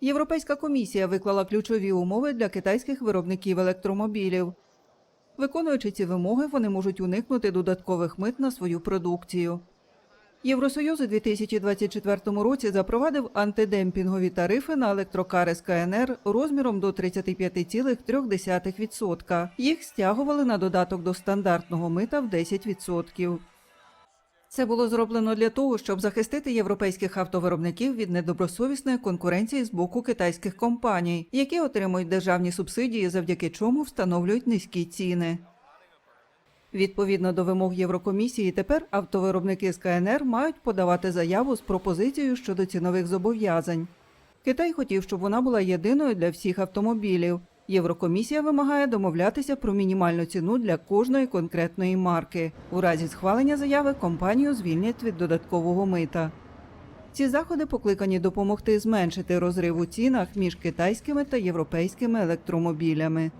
Європейська комісія виклала ключові умови для китайських виробників електромобілів. Виконуючи ці вимоги, вони можуть уникнути додаткових мит на свою продукцію. Євросоюз у 2024 році запровадив антидемпінгові тарифи на електрокари з КНР розміром до 35,3%. Їх стягували на додаток до стандартного мита в 10%. Це було зроблено для того, щоб захистити європейських автовиробників від недобросовісної конкуренції з боку китайських компаній, які отримують державні субсидії, завдяки чому встановлюють низькі ціни. Відповідно до вимог Єврокомісії, тепер автовиробники з КНР мають подавати заяву з пропозицією щодо цінових зобов'язань. Китай хотів, щоб вона була єдиною для всіх автомобілів. Єврокомісія вимагає домовлятися про мінімальну ціну для кожної конкретної марки. У разі схвалення заяви компанію звільнять від додаткового мита. Ці заходи покликані допомогти зменшити розрив у цінах між китайськими та європейськими електромобілями.